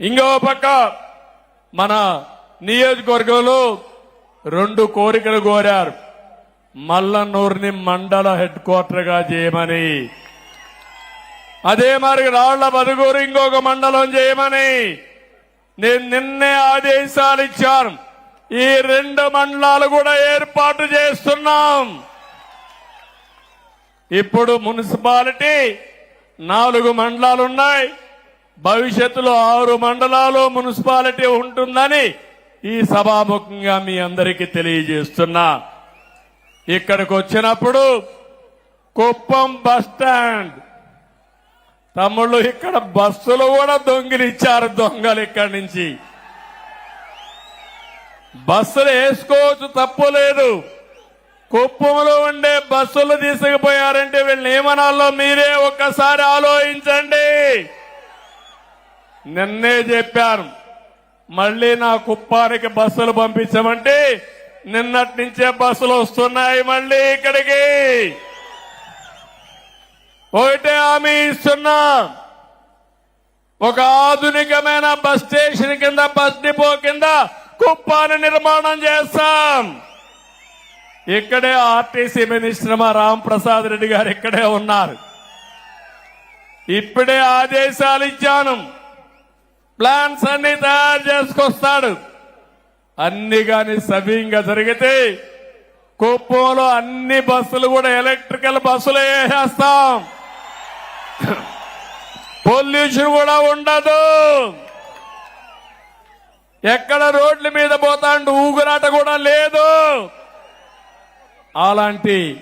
ఇంకో పక్క మన నియోజకవర్గంలో రెండు కోరికలు కోరారు. మల్లన్నూరుని మండల హెడ్ క్వార్టర్గా చేయమని. అదే మరి రాళ్ళ బదుగూరు ఇంకొక మండలం చేయమని. నేను నిన్నే ఆదేశాలు ఇచ్చాను. ఈ రెండు మండలాలు కూడా ఏర్పాటు చేస్తున్నాం. ఇప్పుడు మున్సిపాలిటీ నాలుగు మండలాలు ఉన్నాయి. భవిష్యత్తులో ఆరు మండలాలు మున్సిపాలిటీ ఉంటుందని ఈ సభాముఖంగా మీ అందరికీ తెలియజేస్తున్నా. ఇక్కడికి వచ్చినప్పుడు కుప్పం బస్ స్టాండ్. తమ్ముళ్ళు ఇక్కడ బస్సులు కూడా దొంగిలిచ్చారు దొంగలు ఇక్కడి నుంచి. బస్సులు వేసుకోవచ్చు తప్పు లేదు. కుప్పంలో ఉండే బస్సులు తీసుకుపోయారంటే వీళ్ళ ఏమనాలో మీరే ఒక్కసారి ఆలోచించండి. నిన్నే చెప్పారు మళ్ళీ నా కుప్పానికి బస్సులు పంపించమంటే నిన్నటి నుంచే బస్సులు వస్తున్నాయి మళ్ళీ ఇక్కడికి. ఒకటే హామీ ఇస్తున్నా. ఒక ఆధునికమైన బస్ స్టేషన్ కింద బస్ డిపో కింద కుప్పాన్ని నిర్మాణం చేస్తాం. ఇక్కడే ఆర్టీసీ మినిస్టర్ మా రామ్ ప్రసాద్ రెడ్డి గారు ఇక్కడే ఉన్నారు. ఇప్పుడే ఆదేశాలు ఇచ్చాను. ప్లాన్స్ అన్ని తయారు చేసుకొస్తాడు. అన్ని కానీ సవ్యంగా జరిగితే కుప్పంలో అన్ని బస్సులు కూడా ఎలక్ట్రికల్ బస్సులు వేసేస్తాం. పొల్యూషన్ కూడా ఉండదు. ఎక్కడ రోడ్ల మీద పోతాండు ఊగురాట కూడా లేదు. అలాంటి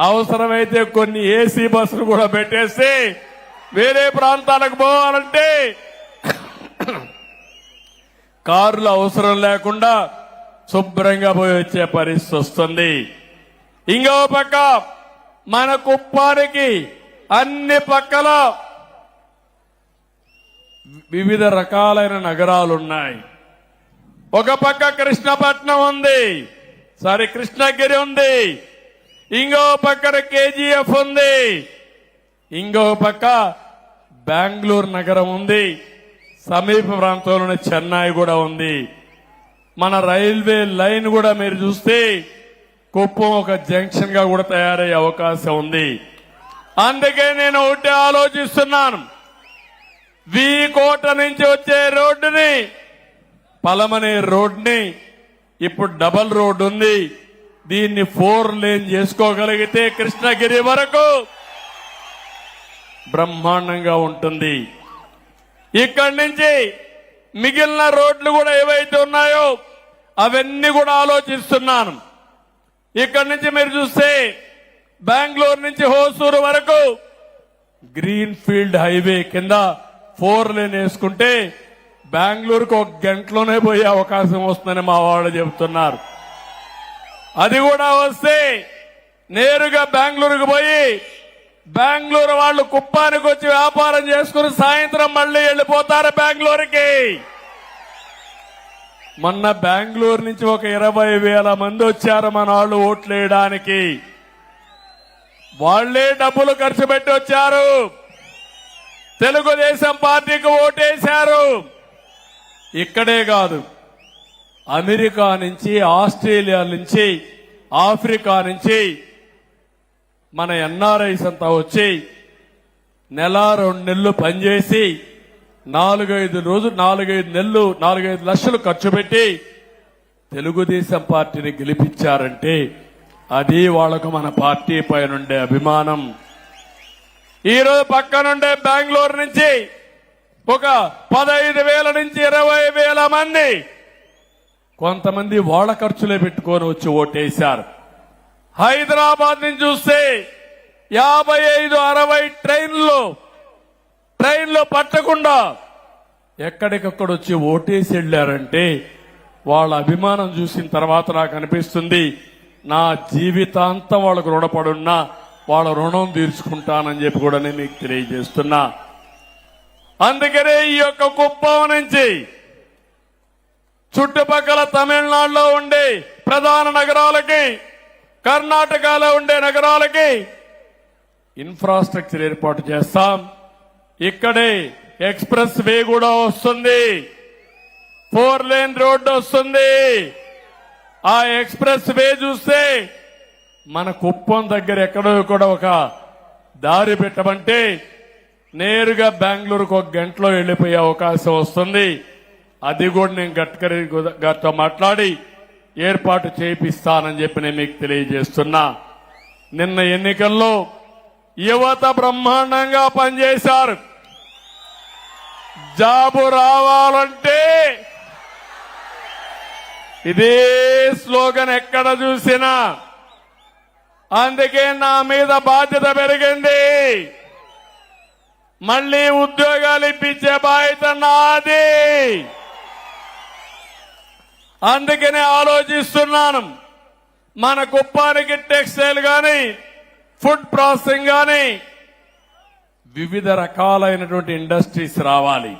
అవసరమైతే కొన్ని ఏసీ బస్సులు కూడా పెట్టేసి వేరే ప్రాంతాలకు పోవాలంటే కార్లు అవసరం లేకుండా శుభ్రంగా పోయి వచ్చే పరిస్థితి వస్తుంది. ఇంకో పక్క మన కుప్పానికి అన్ని పక్కల వివిధ రకాలైన నగరాలు ఉన్నాయి. ఒక పక్క కృష్ణపట్నం ఉంది. సారీ కృష్ణగిరి ఉంది. ఇంకో పక్కన కేజీఎఫ్ ఉంది. ఇంకో పక్క బెంగళూరు నగరం ఉంది. సమీప ప్రాంతంలోని చెన్నై కూడా ఉంది. మన రైల్వే లైన్ కూడా మీరు చూస్తే కుప్పం ఒక జంక్షన్గా కూడా తయారయ్యే అవకాశం ఉంది. అందుకే నేను ఒకటి ఆలోచిస్తున్నాను. వి కోట నుంచి వచ్చే రోడ్డుని పలమనే రోడ్ని ఇప్పుడు డబల్ రోడ్ ఉంది. దీన్ని ఫోర్ లేన్ చేసుకోగలిగితే కృష్ణగిరి వరకు బ్రహ్మాండంగా ఉంటుంది. ఇక్కడి నుంచి మిగిలిన రోడ్లు కూడా ఏవైతే ఉన్నాయో అవన్నీ కూడా ఆలోచిస్తున్నాను. ఇక్కడి నుంచి మీరు చూస్తే బెంగళూరు నుంచి హోసూరు వరకు గ్రీన్ ఫీల్డ్ హైవే కింద ఫోర్ లేన్ వేసుకుంటే బెంగళూరుకు ఒక గంటలోనే పోయే అవకాశం వస్తుందని మా వాళ్ళు చెబుతున్నారు. అది కూడా వస్తే నేరుగా బెంగళూరుకు పోయి బెంగళూరు వాళ్ళు కుప్పానికి వచ్చి వ్యాపారం చేసుకుని సాయంత్రం మళ్ళీ వెళ్ళిపోతారు బెంగళూరుకి. మొన్న బెంగళూరు నుంచి ఒక ఇరవై వేల మంది వచ్చారు మన వాళ్ళు ఓట్లు వేయడానికి. వాళ్ళే డబ్బులు ఖర్చు పెట్టి వచ్చారు. తెలుగుదేశం పార్టీకి ఓటేశారు. ఇక్కడే కాదు అమెరికా నుంచి ఆస్ట్రేలియా నుంచి ఆఫ్రికా నుంచి మన ఎన్ఆర్ఐస్ అంతా వచ్చి నెల రెండు నెలలు పనిచేసి నాలుగైదు రోజు నాలుగైదు నెలలు నాలుగైదు లక్షలు ఖర్చు పెట్టి తెలుగుదేశం పార్టీని గెలిపించారంటే అది వాళ్ళకు మన పార్టీ పైనుండే అభిమానం. ఈరోజు పక్కనుండే బెంగళూరు నుంచి ఒక పదహైదు వేల నుంచి ఇరవై వేల మంది కొంతమంది వాళ్ళ ఖర్చులే పెట్టుకొని వచ్చి ఓటేశారు. హైదరాబాద్ నుంచి చూస్తే యాభై ఐదు అరవై ట్రైన్లు ట్రైన్లు పట్టకుండా ఎక్కడికక్కడ వచ్చి ఓటేసి వెళ్ళారంటే వాళ్ళ అభిమానం చూసిన తర్వాత నాకు అనిపిస్తుంది నా జీవితాంతం వాళ్ళకు రుణపడున్నా వాళ్ళ రుణం తీర్చుకుంటానని చెప్పి కూడా నేను మీకు తెలియజేస్తున్నా. అందుకనే ఈ యొక్క కుప్పం నుంచి చుట్టుపక్కల తమిళనాడులో ఉండే ప్రధాన నగరాలకి కర్ణాటకలో ఉండే నగరాలకి ఇన్ఫ్రాస్ట్రక్చర్ ఏర్పాటు చేస్తాం. ఇక్కడే ఎక్స్ప్రెస్ వే కూడా వస్తుంది. ఫోర్ లేన్ రోడ్డు వస్తుంది. ఆ ఎక్స్ప్రెస్ వే చూస్తే మన కుప్పం దగ్గర ఎక్కడో కూడా ఒక దారి పెట్టమంటే నేరుగా బెంగళూరుకు ఒక గంటలో వెళ్ళిపోయే అవకాశం వస్తుంది. అది కూడా నేను గడ్కరీ గారితో మాట్లాడి ఏర్పాటు చేపిస్తానని చెప్పి నేను మీకు తెలియజేస్తున్నా. నిన్న ఎన్నికల్లో యువత బ్రహ్మాండంగా పనిచేశారు. జాబు రావాలంటే ఇదే స్లోగన్ ఎక్కడ చూసినా. అందుకే నా మీద బాధ్యత పెరిగింది. మళ్ళీ ఉద్యోగాలు ఇప్పించే బాధ్యత నాది. అందుకనే ఆలోచిస్తున్నాను. మన కుప్పానికి టెక్స్టైల్ గాని ఫుడ్ ప్రాసెసింగ్ గాని వివిధ రకాలైనటువంటి ఇండస్ట్రీస్ రావాలి.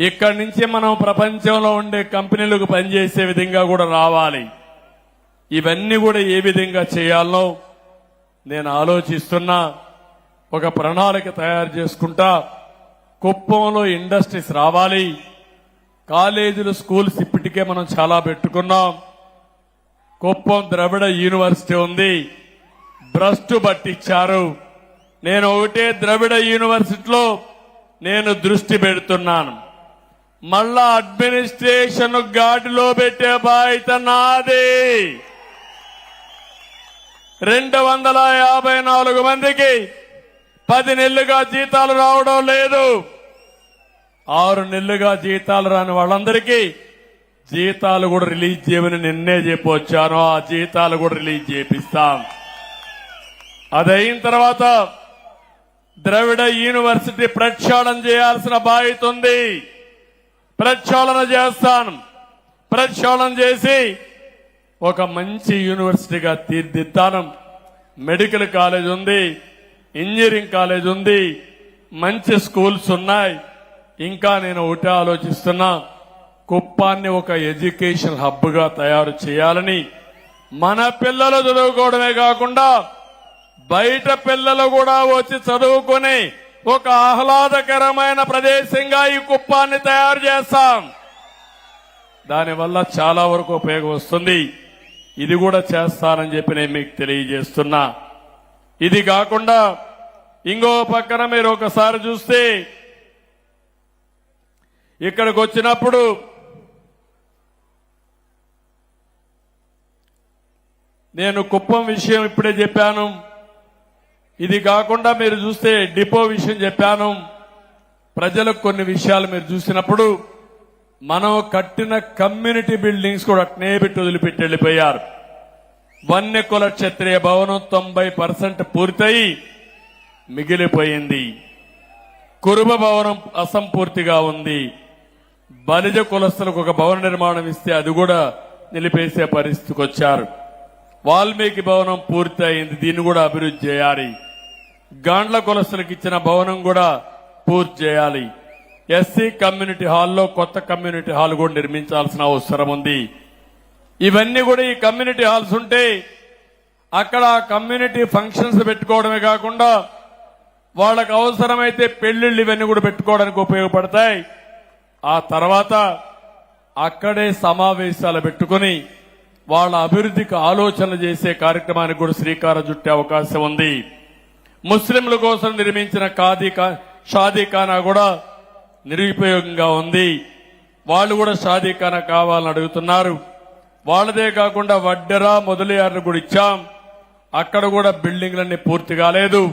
ఇక్కడి నుంచి మనం ప్రపంచంలో ఉండే కంపెనీలకు పనిచేసే విధంగా కూడా రావాలి. ఇవన్నీ కూడా ఏ విధంగా చేయాలో నేను ఆలోచిస్తున్నా. ఒక ప్రణాళిక తయారు చేసుకుంటా. కుప్పంలో ఇండస్ట్రీస్ రావాలి. కాలేజీలు స్కూల్స్ ఇప్పటికే మనం చాలా పెట్టుకున్నాం. కుప్పం ద్రవిడ యూనివర్సిటీ ఉంది. భ్రష్టు పట్టించారు. నేను ఒకటే ద్రవిడ యూనివర్సిటీలో నేను దృష్టి పెడుతున్నాను. మళ్ళా అడ్మినిస్ట్రేషన్ గాడిలో పెట్టే బాధ్యత నాది. రెండు వందల యాభై నాలుగు మందికి పది నెలలుగా జీతాలు రావడం లేదు. ఆరు నెలలుగా జీతాలు రాని వాళ్ళందరికీ జీతాలు కూడా రిలీజ్ చేయమని నిన్నే చెప్పొచ్చాను ఆ జీతాలు కూడా రిలీజ్ చేపిస్తాం. అది అయిన తర్వాత ద్రవిడ యూనివర్సిటీ ప్రక్షాళన చేయాల్సిన బాధ్యత ఉంది. ప్రక్షాళన చేస్తాను. ప్రక్షాళన చేసి ఒక మంచి యూనివర్సిటీగా తీర్దిద్దాను. మెడికల్ కాలేజ్ ఉంది ఇంజనీరింగ్ కాలేజ్ ఉంది మంచి స్కూల్స్ ఉన్నాయి. ఇంకా నేను ఒకటే ఆలోచిస్తున్నా కుప్పాన్ని ఒక ఎడ్యుకేషన్ హబ్గా తయారు చేయాలని మన పిల్లలు చదువుకోవడమే కాకుండా బయట పిల్లలు కూడా వచ్చి చదువుకుని ఒక ఆహ్లాదకరమైన ప్రదేశంగా ఈ కుప్పాన్ని తయారు చేస్తాం. దానివల్ల చాలా వరకు ఉపయోగం వస్తుంది. ఇది కూడా చేస్తానని చెప్పి నేను మీకు తెలియజేస్తున్నా. ఇది కాకుండా ఇంకో పక్కన మీరు ఒకసారి చూస్తే ఇక్కడికి వచ్చినప్పుడు నేను కుప్పం విషయం ఇప్పుడే చెప్పాను. ఇది కాకుండా మీరు చూస్తే డిపో విషయం చెప్పాను. ప్రజలకు కొన్ని విషయాలు మీరు చూసినప్పుడు మనం కట్టిన కమ్యూనిటీ బిల్డింగ్స్ కూడా అట్నే పెట్టి వదిలిపెట్టి వెళ్ళిపోయారు. వన్య కుల క్షత్రియ భవనం తొంభై పర్సెంట్ పూర్తయి మిగిలిపోయింది. కురుబ భవనం అసంపూర్తిగా ఉంది. బలిజ కులస్తులకు ఒక భవన నిర్మాణం ఇస్తే అది కూడా నిలిపేసే పరిస్థితికి వచ్చారు. వాల్మీకి భవనం పూర్తయింది దీన్ని కూడా అభివృద్ధి చేయాలి. గాండ్ల కులస్తులకు ఇచ్చిన భవనం కూడా పూర్తి చేయాలి. ఎస్సీ కమ్యూనిటీ హాల్లో కొత్త కమ్యూనిటీ హాల్ కూడా నిర్మించాల్సిన అవసరం ఉంది. ఇవన్నీ కూడా ఈ కమ్యూనిటీ హాల్స్ ఉంటే అక్కడ కమ్యూనిటీ ఫంక్షన్స్ పెట్టుకోవడమే కాకుండా వాళ్ళకు అవసరమైతే పెళ్ళిళ్ళు ఇవన్నీ కూడా పెట్టుకోవడానికి ఉపయోగపడతాయి. ఆ తర్వాత అక్కడే సమావేశాలు పెట్టుకుని వాళ్ళ అభివృద్ధికి ఆలోచన చేసే కార్యక్రమానికి కూడా శ్రీకారం చుట్టే అవకాశం ఉంది. ముస్లింల కోసం నిర్మించిన ఖాదీ షాదీఖానా కూడా నిరుపయోగంగా ఉంది. వాళ్ళు కూడా షాదీఖానా కావాలని అడుగుతున్నారు. వాళ్ళదే కాకుండా వడ్డెరా మొదలయ్యారు కూడా ఇచ్చాం. అక్కడ కూడా బిల్డింగ్లన్నీ పూర్తి కాలేదు.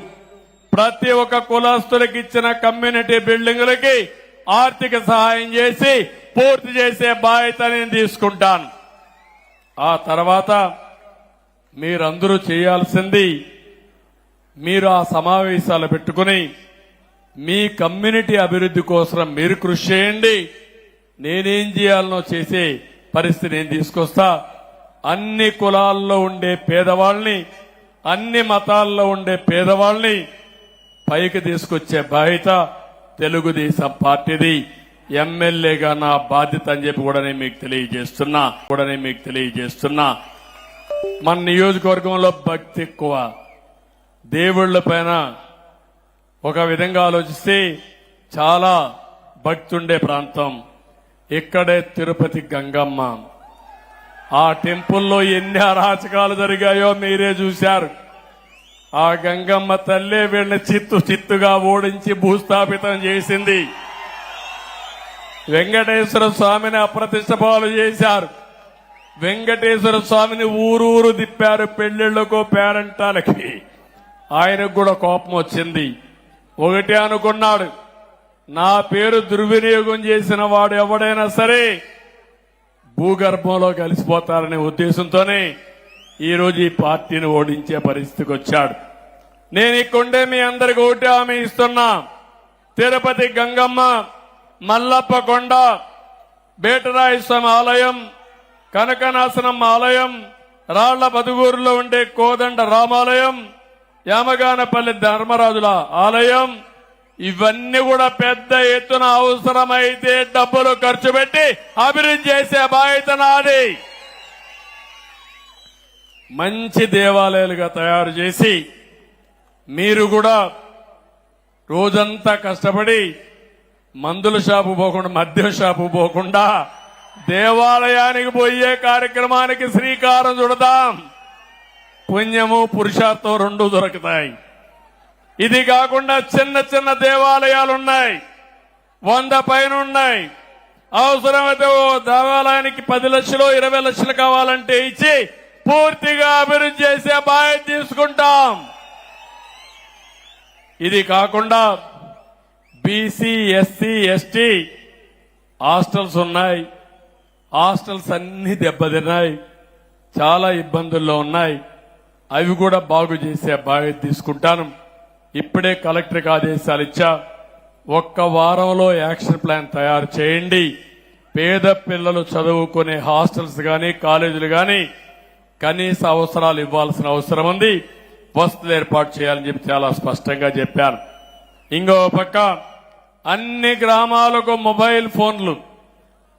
ప్రతి ఒక్క కులాస్తులకు ఇచ్చిన కమ్యూనిటీ బిల్డింగులకి ఆర్థిక సహాయం చేసి పూర్తి చేసే బాధ్యత నేను తీసుకుంటాను. ఆ తర్వాత మీరందరూ చేయాల్సింది మీరు ఆ సమావేశాలు పెట్టుకుని మీ కమ్యూనిటీ అభివృద్ధి కోసం మీరు కృషి చేయండి. నేనేం చేయాలనో చేసే పరిస్థితి నేను తీసుకొస్తా. అన్ని కులాల్లో ఉండే పేదవాళ్ళని అన్ని మతాల్లో ఉండే పేదవాళ్ళని పైకి తీసుకొచ్చే బాధ్యత తెలుగుదేశం పార్టీది ఎమ్మెల్యేగా నా బాధ్యత అని చెప్పి కూడా నేను మీకు తెలియజేస్తున్నా కూడా నేను మీకు తెలియజేస్తున్నా. మన నియోజకవర్గంలో భక్తి ఎక్కువ. దేవుళ్ళ పైన ఒక విధంగా ఆలోచిస్తే చాలా భక్తి ఉండే ప్రాంతం. ఇక్కడే తిరుపతి గంగమ్మ. ఆ టెంపుల్లో ఎన్ని అరాచకాలు జరిగాయో మీరే చూశారు. ఆ గంగమ్మ తల్లే వీళ్ళని చిత్తు చిత్తుగా ఓడించి భూస్థాపితం చేసింది. వెంకటేశ్వర స్వామిని అప్రతిష్ట పాలు చేశారు. వెంకటేశ్వర స్వామిని ఊరూరు తిప్పారు పెళ్ళిళ్ళకు పేరంటాలకి. ఆయనకు కూడా కోపం వచ్చింది. ఒకటి అనుకున్నాడు నా పేరు దుర్వినియోగం చేసిన వాడు ఎవడైనా సరే భూగర్భంలో కలిసిపోతారనే ఉద్దేశంతోనే ఈరోజు ఈ పార్టీని ఓడించే పరిస్థితికి వచ్చాడు. నేను ఇక్కడే మీ అందరికి ఒకటి హామీ ఇస్తున్నా. తిరుపతి గంగమ్మ మల్లప్ప కొండ బేటరాయస్వామి ఆలయం కనకనాశనం ఆలయం రాళ్ళ బదుగూరులో ఉండే కోదండ రామాలయం యామగానపల్లి ధర్మరాజుల ఆలయం ఇవన్నీ కూడా పెద్ద ఎత్తున అవసరమైతే డబ్బులు ఖర్చు పెట్టి అభివృద్ధి చేసే బాధ్యత నాది. మంచి దేవాలయాలుగా తయారు చేసి మీరు కూడా రోజంతా కష్టపడి మందుల షాపు పోకుండా మద్యం షాపు పోకుండా దేవాలయానికి పోయే కార్యక్రమానికి శ్రీకారం చుడదాం పుణ్యము పురుషార్థం రెండు దొరుకుతాయి. ఇది కాకుండా చిన్న చిన్న దేవాలయాలు ఉన్నాయి వంద పైన ఉన్నాయి అవసరమైతే ఓ దేవాలయానికి పది లక్షలు ఇరవై లక్షలు కావాలంటే ఇచ్చి పూర్తిగా అభివృద్ధి చేసే బాధ్యత తీసుకుంటాం. ఇది కాకుండా బీసీ ఎస్సీ ఎస్టీ హాస్టల్స్ ఉన్నాయి. హాస్టల్స్ అన్ని దెబ్బతిన్నాయి. చాలా ఇబ్బందుల్లో ఉన్నాయి. అవి కూడా బాగు చేసే బాధ్యత తీసుకుంటాను. ఇప్పుడే కలెక్టర్కి ఆదేశాలు ఇచ్చా. ఒక్క వారంలో యాక్షన్ ప్లాన్ తయారు చేయండి. పేద పిల్లలు చదువుకునే హాస్టల్స్ కానీ కాలేజీలు కానీ కనీస అవసరాలు ఇవ్వాల్సిన అవసరం ఉంది. వసతులు ఏర్పాటు చేయాలని చెప్పి చాలా స్పష్టంగా చెప్పాను ఇంకో పక్క అన్ని గ్రామాలకు మొబైల్ ఫోన్లు.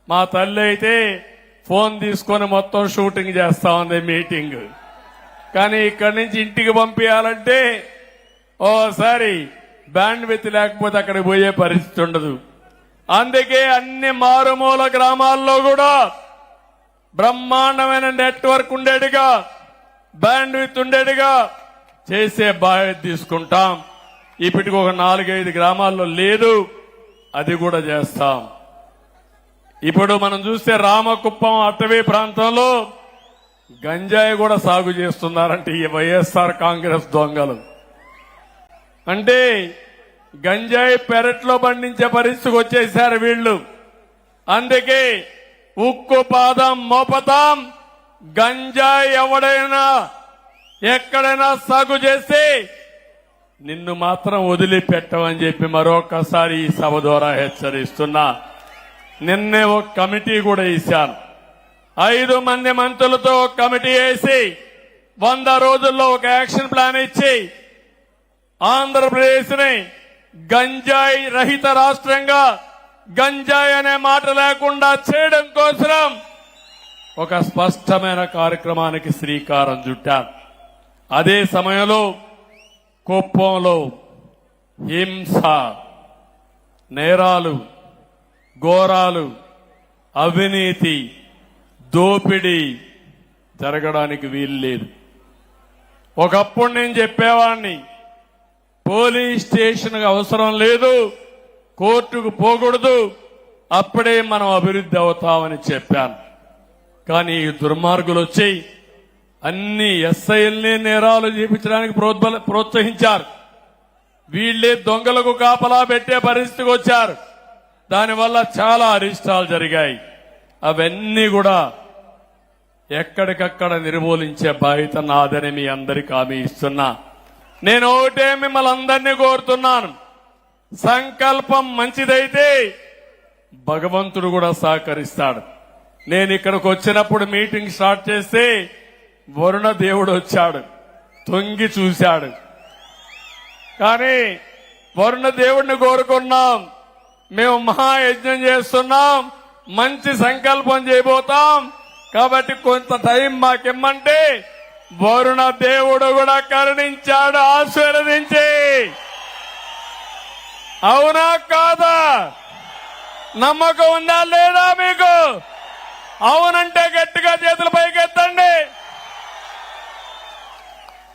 మా తల్లి అయితే ఫోన్ తీసుకొని మొత్తం షూటింగ్ చేస్తా ఉంది మీటింగ్. కానీ ఇక్కడి నుంచి ఇంటికి పంపించాలంటే ఓసారి బ్యాండ్ విత్ లేకపోతే అక్కడికి పోయే పరిస్థితి ఉండదు. అందుకే అన్ని మారుమూల గ్రామాల్లో కూడా బ్రహ్మాండమైన నెట్వర్క్ ఉండేట్టుగా బ్యాండ్ విత్ ఉండేట్టుగా చేసే బాధ్యత తీసుకుంటాం. ఇప్పటికి ఒక నాలుగైదు గ్రామాల్లో లేదు అది కూడా చేస్తాం. ఇప్పుడు మనం చూస్తే రామకుప్పం అటవీ ప్రాంతంలో గంజాయి కూడా సాగు చేస్తున్నారంటే ఈ వైఎస్ఆర్ కాంగ్రెస్ దొంగలు. అంటే గంజాయి పెరట్లో పండించే పరిస్థితికి వచ్చేసారు వీళ్ళు. అందుకే ఉక్కు పాదం మోపతాం గంజాయి ఎవడైనా ఎక్కడైనా సాగు చేసి నిన్ను మాత్రం వదిలిపెట్టమని చెప్పి మరొకసారి ఈ సభ ద్వారా హెచ్చరిస్తున్నా. నిన్నే ఒక కమిటీ కూడా ఇశాను ఐదు మంది మంత్రులతో ఒక కమిటీ వేసి వంద రోజుల్లో ఒక యాక్షన్ ప్లాన్ ఇచ్చి ఆంధ్రప్రదేశ్ని గంజాయి రహిత రాష్ట్రంగా గంజాయి అనే మాట లేకుండా చేయడం కోసం ఒక స్పష్టమైన కార్యక్రమానికి శ్రీకారం చుట్టారు. అదే సమయంలో కుప్పంలో హింస నేరాలు ఘోరాలు అవినీతి దోపిడీ జరగడానికి వీలు లేదు. ఒకప్పుడు నేను చెప్పేవాడిని పోలీస్ స్టేషన్కి అవసరం లేదు. కోర్టుకు పోకూడదు. అప్పుడే మనం అభివృద్ధి అవుతామని చెప్పాను. కానీ ఈ దుర్మార్గులు వచ్చి అన్ని ఎస్ఐల్ని నేరాలు చేపించడానికి ప్రోత్సహించారు. వీళ్ళే దొంగలకు కాపలా పెట్టే పరిస్థితికి వచ్చారు. దానివల్ల చాలా అరిష్టాలు జరిగాయి. అవన్నీ కూడా ఎక్కడికక్కడ నిర్మూలించే బాధ్యత నాదని మీ అందరికి హామీ ఇస్తున్నా. నేను ఒకటే మిమ్మల్ని అందరినీ కోరుతున్నాను. సంకల్పం మంచిదైతే భగవంతుడు కూడా సహకరిస్తాడు. నేను ఇక్కడికి వచ్చినప్పుడు మీటింగ్ స్టార్ట్ చేస్తే వరుణ దేవుడు వచ్చాడు. తొంగి చూశాడు. కానీ వరుణ దేవుడిని కోరుకున్నాం. మేము మహాయజ్ఞం చేస్తున్నాం. మంచి సంకల్పం చేయబోతాం. కాబట్టి కొంత టైం మాకిమ్మంటే వరుణ దేవుడు కూడా కరుణించాడు ఆశీర్వదించి. అవునా కాదా? నమ్మకం ఉందా లేదా మీకు? అవునంటే గట్టిగా చేతులు పైకి ఎత్తండి